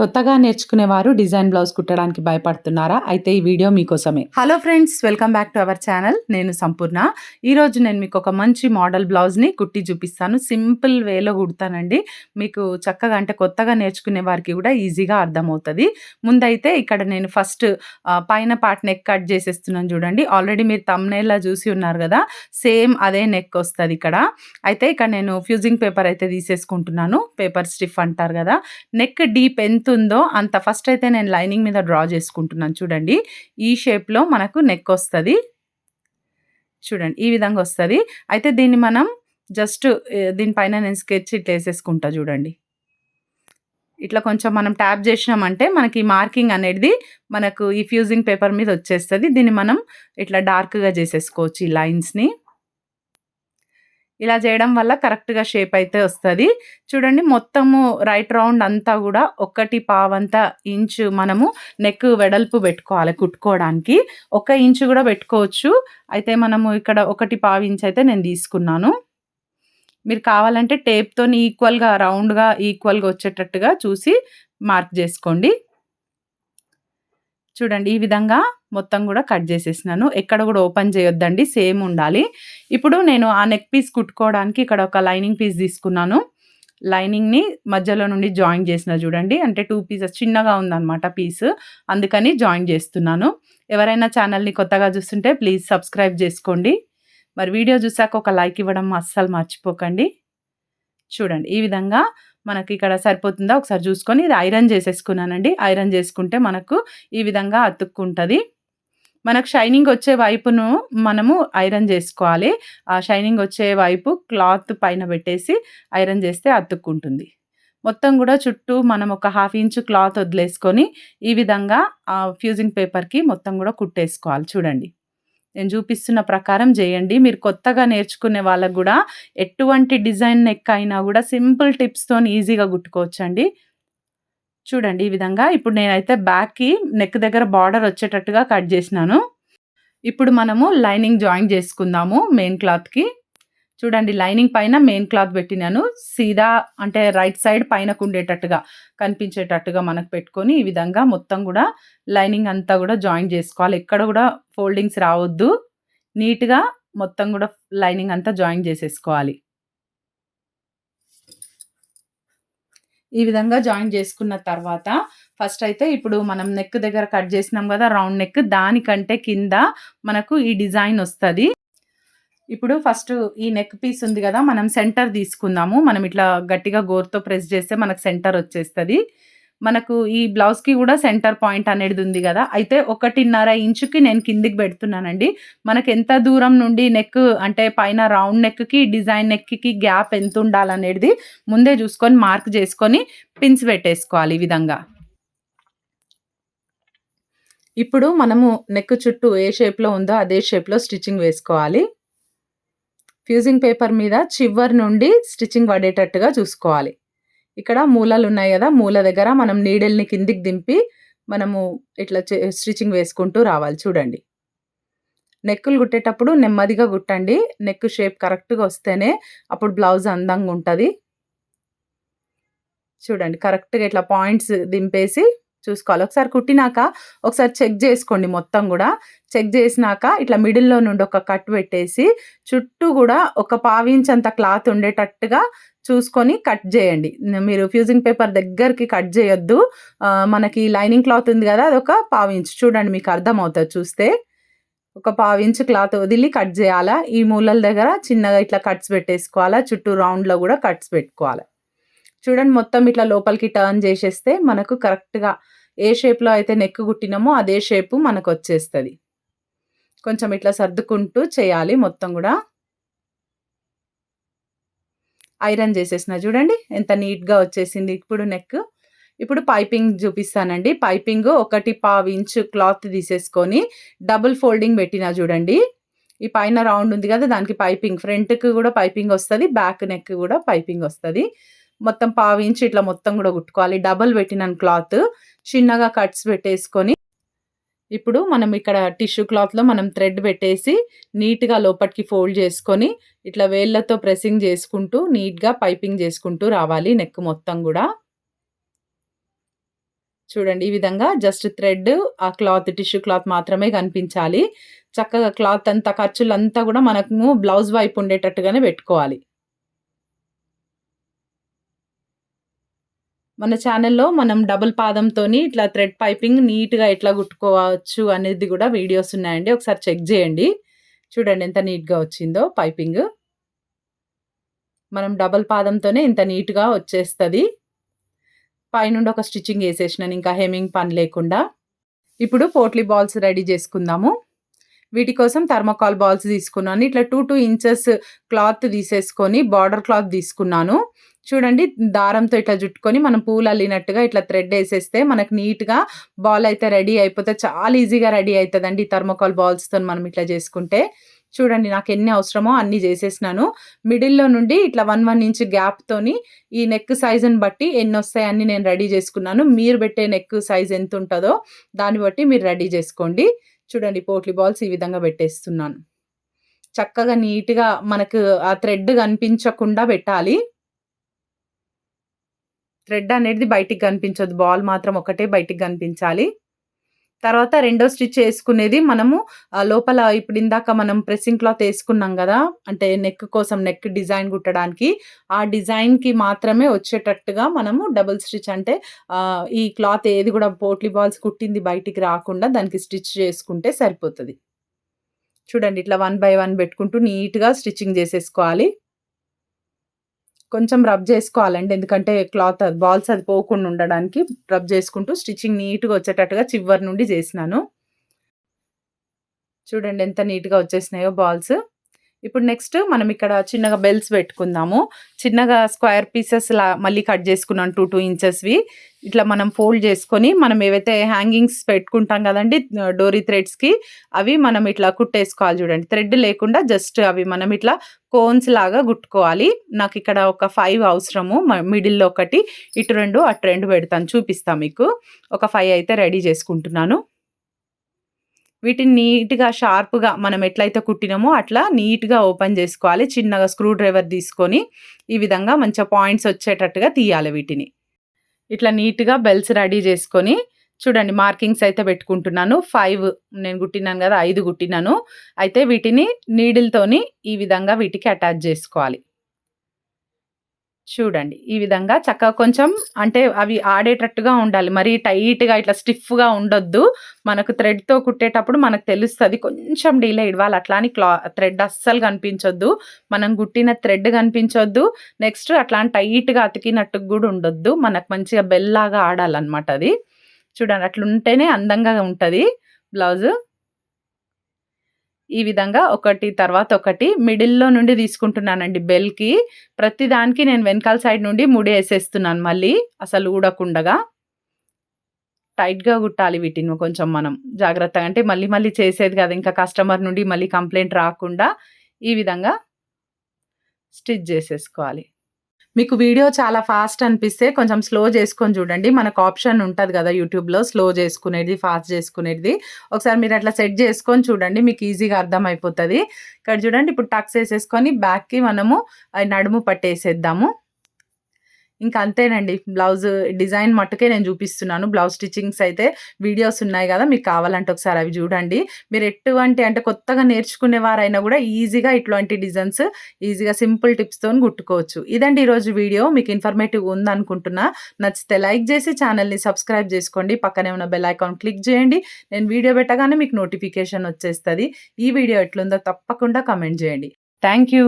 కొత్తగా నేర్చుకునేవారు design blouse కుట్టడానికి భయపడుతున్నారా? అయితే ఈ వీడియో మీకోసమే. Hello friends welcome back to our channel నేను సంపూర్ణ. ఈరోజు నేను మీకు ఒక మంచి మోడల్ బ్లౌజ్ని కుట్టి చూపిస్తాను. సింపుల్ వేలో కుడతానండి. మీకు చక్కగా అంటే కొత్తగా నేర్చుకునే వారికి కూడా ఈజీగా అర్థమవుతుంది. ముందైతే ఇక్కడ నేను ఫస్ట్ పైన పార్ట్ నెక్ కట్ చేసేస్తున్నాను చూడండి. ఆల్రెడీ మీరు తమ్నేలా చూసి ఉన్నారు కదా. సేమ్ అదే నెక్ వస్తుంది ఇక్కడ. అయితే ఇక్కడ నేను ఫ్యూజింగ్ పేపర్ అయితే తీసేసుకుంటున్నాను. పేపర్ స్టిఫ్ అంటారు కదా. నెక్ డీప్ ఎంత ఉందో అంత ఫస్ట్ అయితే నేను లైనింగ్ మీద డ్రా చేసుకుంటున్నాను. చూడండి. ఈ షేప్లో మనకు నెక్ వస్తుంది. చూడండి. ఈ విధంగా వస్తుంది. అయితే దీన్ని మనం జస్ట్ దీనిపైన నేను స్కెచ్ ఇట్లా వేసేసుకుంటా చూడండి. ఇట్లా కొంచెం మనం ట్యాప్ చేసినామంటే మనకి మార్కింగ్ అనేది మనకు ఈ ఫ్యూజింగ్ పేపర్ మీద వచ్చేస్తుంది. దీన్ని మనం ఇట్లా డార్క్గా చేసేసుకోవచ్చు ఈ లైన్స్ని ఇలా చేయడం వల్ల కరెక్ట్‌గా షేప్ అయితే వస్తుంది చూడండి మొత్తము రైట్ రౌండ్ అంతా కూడా ఒకటి పావంత ఇంచు మనము నెక్ వెడల్పు పెట్టుకోవాలి కుట్టుకోవడానికి. ఒక ఇంచు కూడా పెట్టుకోవచ్చు. అయితే మనము ఇక్కడ ఒకటి పావు ఇంచు అయితే నేను తీసుకున్నాను. మీరు కావాలంటే టేప్‌తోని ఈక్వల్‌గా రౌండ్‌గా ఈక్వల్‌గా వచ్చేటట్టుగా చూసి మార్క్ చేసుకోండి. చూడండి ఈ విధంగా మొత్తం కూడా కట్ చేసేసినాను. ఎక్కడ కూడా ఓపెన్ చేయొద్దండి సేమ్ ఉండాలి. ఇప్పుడు నేను ఆ నెక్ పీస్ కుట్టుకోవడానికి ఇక్కడ ఒక లైనింగ్ పీస్ తీసుకున్నాను. లైనింగ్ని మధ్యలో నుండి జాయిన్ చేసిన చూడండి అంటే టూ పీసెస్ చిన్నగా ఉందన్నమాట పీస్ అందుకని జాయిన్ చేస్తున్నాను. ఎవరైనా ఛానల్ని కొత్తగా చూస్తుంటే ప్లీజ్ సబ్స్క్రైబ్ చేసుకోండి. మరి వీడియో చూసాక ఒక లైక్ ఇవ్వడం అస్సలు మర్చిపోకండి. చూడండి ఈ విధంగా మనకి ఇక్కడ సరిపోతుందా? ఒకసారి చూసుకొని ఇది ఐరన్ చేసేసుకున్నానండి. ఐరన్ చేసుకుంటే మనకు ఈ విధంగా అతుక్కుంటుంది. మనకు షైనింగ్ వచ్చే వైపును మనము ఐరన్ చేసుకోవాలి. ఆ షైనింగ్ వచ్చే వైపు క్లాత్ పైన పెట్టేసి ఐరన్ చేస్తే అతుక్కుంటుంది. మొత్తం కూడా చుట్టూ మనం ఒక హాఫ్ ఇంచ్ క్లాత్ వదిలేసుకొని ఈ విధంగా ఫ్యూజింగ్ పేపర్కి మొత్తం కూడా కుట్టేసుకోవాలి. చూడండి. నేను చూపిస్తున్న ప్రకారం చేయండి. మీరు కొత్తగా నేర్చుకునే వాళ్ళకు కూడా ఎటువంటి డిజైన్ నెక్ అయినా కూడా సింపుల్ టిప్స్తో ఈజీగా కుట్టుకోవచ్చండి. చూడండి ఈ విధంగా. ఇప్పుడు నేనైతే బ్యాక్కి నెక్ దగ్గర బార్డర్ వచ్చేటట్టుగా కట్ చేసినాను. ఇప్పుడు మనము లైనింగ్ జాయిన్ చేసుకుందాము మెయిన్ క్లాత్కి చూడండి లైనింగ్ పైన మెయిన్ క్లాత్ పెట్టినాను. సీదా అంటే రైట్ సైడ్ పైనకు ఉండేటట్టుగా కనిపించేటట్టుగా మనకు పెట్టుకొని ఈ విధంగా మొత్తం కూడా లైనింగ్ అంతా కూడా జాయిన్ చేసుకోవాలి. ఎక్కడ కూడా ఫోల్డింగ్స్ రావద్దు. నీట్గా మొత్తం కూడా లైనింగ్ అంతా జాయిన్ చేసేసుకోవాలి. ఈ విధంగా జాయిన్ చేసుకున్న తర్వాత ఫస్ట్ అయితే ఇప్పుడు మనం నెక్ దగ్గర కట్ చేసినాం కదా రౌండ్ నెక్ దానికంటే కింద మనకు ఈ డిజైన్ వస్తుంది. ఇప్పుడు ఫస్ట్ ఈ నెక్ పీస్ ఉంది కదా మనం సెంటర్ తీసుకుందాము. మనం ఇట్లా గట్టిగా గోర్తో ప్రెస్ చేస్తే మనకు సెంటర్ వచ్చేస్తుంది. మనకు ఈ బ్లౌజ్కి కూడా సెంటర్ పాయింట్ అనేది ఉంది కదా. అయితే ఒకటిన్నర ఇంచుకి నేను కిందికి పెడుతున్నానండి. మనకు ఎంత దూరం నుండి నెక్ అంటే పైన రౌండ్ నెక్కి డిజైన్ నెక్కి గ్యాప్ ఎంత ఉండాలనేది ముందే చూసుకొని మార్క్ చేసుకొని పిన్స్ పెట్టేసుకోవాలి ఈ విధంగా. ఇప్పుడు మనము నెక్ చుట్టూ ఏ షేప్లో ఉందో అదే షేప్లో స్టిచ్చింగ్ వేసుకోవాలి. ఫ్యూజింగ్ పేపర్ మీద చివరి నుండి స్టిచ్చింగ్ పడేటట్టుగా చూసుకోవాలి. ఇక్కడ మూలలు ఉన్నాయి కదా మూల దగ్గర మనం నీడల్ని కిందికి దింపి మనము ఇట్లా స్టిచ్చింగ్ వేసుకుంటూ రావాలి. చూడండి. నెక్కులు కుట్టేటప్పుడు నెమ్మదిగా కుట్టండి నెక్ షేప్ కరెక్ట్గా వస్తేనే అప్పుడు బ్లౌజ్ అందంగా ఉంటుంది. చూడండి కరెక్ట్గా ఇట్లా పాయింట్స్ దింపేసి చూసుకోవాలి. ఒకసారి కుట్టినాక ఒకసారి చెక్ చేసుకోండి మొత్తం కూడా. చెక్ చేసినాక ఇట్లా మిడిల్లో నుండి ఒక కట్ పెట్టేసి చుట్టూ కూడా ఒక పావించ్ అంత క్లాత్ ఉండేటట్టుగా చూసుకొని కట్ చేయండి. మీరు ఫ్యూజింగ్ పేపర్ దగ్గరికి కట్ చేయొద్దు. మనకి లైనింగ్ క్లాత్ ఉంది కదా అది ఒక పావించ్. చూడండి మీకు అర్థమవుతుంది చూస్తే. ఒక పావించ్ క్లాత్ వదిలి కట్ చేయాలా? ఈ మూలల దగ్గర చిన్నగా ఇట్లా కట్స్ పెట్టేసుకోవాలా? చుట్టూ రౌండ్లో కూడా కట్స్ పెట్టుకోవాలి? చూడండి మొత్తం ఇట్లా లోపలికి టర్న్ చేసేస్తే మనకు కరెక్ట్గా ఏ షేప్లో అయితే నెక్ కుట్టినామో అదే షేపు మనకు వచ్చేస్తుంది. కొంచెం ఇట్లా సర్దుకుంటూ చేయాలి మొత్తం కూడా. ఐరన్ చేసేసిన చూడండి ఎంత నీట్గా వచ్చేసింది ఇప్పుడు నెక్ ఇప్పుడు పైపింగ్ చూపిస్తానండి. పైపింగ్ ఒకటి పావు ఇంచు క్లాత్ తీసేసుకొని డబుల్ ఫోల్డింగ్ పెట్టిన చూడండి. ఈ పైన రౌండ్ ఉంది కదా దానికి పైపింగ్ ఫ్రంట్కి కూడా పైపింగ్ వస్తుంది బ్యాక్ నెక్ కూడా పైపింగ్ వస్తుంది. మొత్తం పావించి ఇట్లా మొత్తం కూడా కుట్టుకోవాలి. డబల్ పెట్టినాను క్లాత్. చిన్నగా కట్స్ పెట్టేసుకొని ఇప్పుడు మనం ఇక్కడ టిష్యూ క్లాత్లో మనం థ్రెడ్ పెట్టేసి నీట్గా లోపలికి ఫోల్డ్ చేసుకొని ఇట్లా వేళ్ళతో ప్రెసింగ్ చేసుకుంటూ నీట్గా పైపింగ్ చేసుకుంటూ రావాలి నెక్ మొత్తం కూడా. చూడండి ఈ విధంగా జస్ట్ థ్రెడ్ ఆ క్లాత్ టిష్యూ క్లాత్ మాత్రమే కనిపించాలి. చక్కగా క్లాత్ అంతా ఖర్చులంతా కూడా మనకు బ్లౌజ్ వైపు ఉండేటట్టుగానే పెట్టుకోవాలి. మన ఛానల్లో మనం డబుల్ పాదంతోని ఇట్లా థ్రెడ్ పైపింగ్ నీట్గా ఎట్లా కుట్టుకోవచ్చు అనేది కూడా వీడియోస్ ఉన్నాయండి. ఒకసారి చెక్ చేయండి. చూడండి ఎంత నీట్గా వచ్చిందో పైపింగ్ మనం డబల్ పాదంతోనే ఇంత నీట్గా వచ్చేస్తుంది. పైనుండి ఒక స్టిచ్చింగ్ వేసేసినాను ఇంకా హెమింగ్ పని లేకుండా. ఇప్పుడు పోట్లీ బాల్స్ రెడీ చేసుకుందాము. వీటి కోసం థర్మోకాల్ బాల్స్ తీసుకున్నాను. ఇట్లా టూ టూ ఇంచెస్ క్లాత్ తీసేసుకొని బార్డర్ క్లాత్ తీసుకున్నాను. చూడండి దారంతో ఇట్లా జుట్టుకొని మనం పూలు అల్లినట్టుగా ఇట్లా థ్రెడ్ వేసేస్తే మనకు నీట్గా బాల్ అయితే రెడీ అయిపోతే చాలా ఈజీగా రెడీ అవుతుందండి ఈ థర్మోకాల్ బాల్స్తో మనం ఇట్లా చేసుకుంటే. చూడండి నాకు ఎన్ని అవసరమో అన్ని చేసేసినాను. మిడిల్లో నుండి ఇట్లా వన్ వన్ ఇంచ్ గ్యాప్తోని ఈ నెక్ సైజుని బట్టి ఎన్ని వస్తాయని నేను రెడీ చేసుకున్నాను. మీరు పెట్టే నెక్ సైజ్ ఎంత ఉంటుందో దాన్ని బట్టి మీరు రెడీ చేసుకోండి. చూడండి పోట్లీ బాల్స్ ఈ విధంగా పెట్టేస్తున్నాను. చక్కగా నీట్గా మనకు ఆ థ్రెడ్ కనిపించకుండా పెట్టాలి. థ్రెడ్ అనేది బయటికి కనిపించదు. బాల్ మాత్రం ఒకటే బయటికి కనిపించాలి. తర్వాత రెండో స్టిచ్ వేసుకునేది మనము లోపల ఇప్పుడు ఇందాక మనం ప్రెస్సింగ్ క్లాత్ వేసుకున్నాం కదా అంటే నెక్ కోసం నెక్ డిజైన్ కుట్టడానికి ఆ డిజైన్కి మాత్రమే వచ్చేటట్టుగా మనము డబుల్ స్టిచ్ అంటే ఈ క్లాత్ ఏది కూడా పోట్లీ బాల్స్ కుట్టింది బయటికి రాకుండా దానికి స్టిచ్ చేసుకుంటే సరిపోతుంది. చూడండి ఇట్లా వన్ బై వన్ పెట్టుకుంటూ నీట్గా స్టిచ్చింగ్ చేసేసుకోవాలి. కొంచెం రబ్ చేసుకోవాలండి. ఎందుకంటే క్లాత్ బాల్స్ అది పోకుండా ఉండడానికి రబ్ చేసుకుంటూ స్టిచ్చింగ్ నీట్గా వచ్చేటట్టుగా చివరి నుండి చేసినాను. చూడండి ఎంత నీట్గా వచ్చేసినాయో బాల్స్. ఇప్పుడు నెక్స్ట్ మనం ఇక్కడ చిన్నగా బెల్స్ పెట్టుకుందాము. చిన్నగా స్క్వేర్ పీసెస్ లా మళ్ళీ కట్ చేసుకున్నాను టూ టూ ఇంచెస్వి ఇట్లా మనం ఫోల్డ్ చేసుకొని మనం ఏవైతే హ్యాంగింగ్స్ పెట్టుకుంటాం కదండి డోరీ థ్రెడ్స్కి అవి మనం ఇట్లా కుట్టేసుకోవాలి చూడండి. థ్రెడ్ లేకుండా జస్ట్ అవి మనం ఇట్లా కోన్స్ లాగా కుట్టుకోవాలి నాకు ఇక్కడ ఒక ఫైవ్ అవసరము మిడిల్లో ఒకటి ఇటు రెండు అటు రెండు పెడతాను చూపిస్తాను మీకు. ఒక ఫైవ్ అయితే రెడీ చేసుకుంటున్నాను. వీటిని నీట్గా షార్ప్గా మనం ఎట్లయితే కుట్టినామో అట్లా నీట్గా ఓపెన్ చేసుకోవాలి. చిన్నగా స్క్రూ డ్రైవర్ తీసుకొని ఈ విధంగా మంచిగా పాయింట్స్ వచ్చేటట్టుగా తీయాలి వీటిని. ఇట్లా నీట్గా బెల్స్ రెడీ చేసుకొని చూడండి మార్కింగ్స్ అయితే పెట్టుకుంటున్నాను. ఫైవ్ నేను కుట్టినాను కదా ఐదు కుట్టినాను. అయితే వీటిని నీడిల్తోని ఈ విధంగా వీటికి అటాచ్ చేసుకోవాలి. చూడండి. ఈ విధంగా చక్కగా కొంచెం అంటే అవి ఆడేటట్టుగా ఉండాలి. మరీ టైట్గా ఇట్లా స్టిఫ్గా ఉండొద్దు. మనకు థ్రెడ్తో కుట్టేటప్పుడు మనకు తెలుస్తుంది. కొంచెం డీలే ఇవ్వాలి. అట్లా అని క్లా థ్రెడ్ అస్సలు కనిపించొద్దు. మనం కుట్టిన థ్రెడ్ కనిపించొద్దు. నెక్స్ట్ అట్లా టైట్గా అతికినట్టు కూడా ఉండొద్దు. మనకు మంచిగా బెల్లాగా ఆడాలన్నమాట అది. చూడండి అట్లుంటేనే అందంగా ఉంటుంది బ్లౌజు. ఈ విధంగా ఒకటి తర్వాత ఒకటి మిడిల్లో నుండి తీసుకుంటున్నానండి బెల్కి. ప్రతి దానికి నేను వెనకాల సైడ్ నుండి ముడి వేసేస్తున్నాను మళ్ళీ అసలు ఊడకుండగా. టైట్గా కుట్టాలి వీటిని కొంచెం మనం. జాగ్రత్తగా అంటే మళ్ళీ మళ్ళీ చేసేది కదా ఇంకా కస్టమర్ నుండి మళ్ళీ కంప్లైంట్ రాకుండా ఈ విధంగా స్టిచ్ చేసేసుకోవాలి. మీకు వీడియో చాలా ఫాస్ట్ అనిపిస్తే కొంచెం స్లో చేసుకొని చూడండి. మనకు ఆప్షన్ ఉంటుంది కదా యూట్యూబ్లో స్లో చేసుకునేది ఫాస్ట్ చేసుకునేది. ఒకసారి మీరు అట్లా సెట్ చేసుకొని చూడండి మీకు ఈజీగా అర్థమైపోతుంది. ఇక్కడ చూడండి ఇప్పుడు టక్స్ వేసేసుకొని బ్యాక్కి మనము నడుము పట్టేసేద్దాము. ఇంకా అంతేనండి. బ్లౌజ్ డిజైన్ మట్టుకే నేను చూపిస్తున్నాను. బ్లౌజ్ స్టిచ్చింగ్స్ అయితే వీడియోస్ ఉన్నాయి కదా మీకు కావాలంటే ఒకసారి అవి చూడండి. మీరు ఎటువంటి అంటే కొత్తగా నేర్చుకునే వారైనా కూడా ఈజీగా ఇట్లాంటి డిజైన్స్ ఈజీగా సింపుల్ టిప్స్తో కుట్టుకోవచ్చు. ఇదండి ఈరోజు వీడియో. మీకు ఇన్ఫర్మేటివ్ ఉందనుకుంటున్నా నచ్చితే లైక్ చేసి ఛానల్ని సబ్స్క్రైబ్ చేసుకోండి. పక్కనే ఉన్న బెల్ ఐకాన్ క్లిక్ చేయండి. నేను వీడియో పెట్టగానే మీకు నోటిఫికేషన్ వచ్చేస్తుంది. ఈ వీడియో ఎట్లుందో తప్పకుండా కమెంట్ చేయండి. Thank you.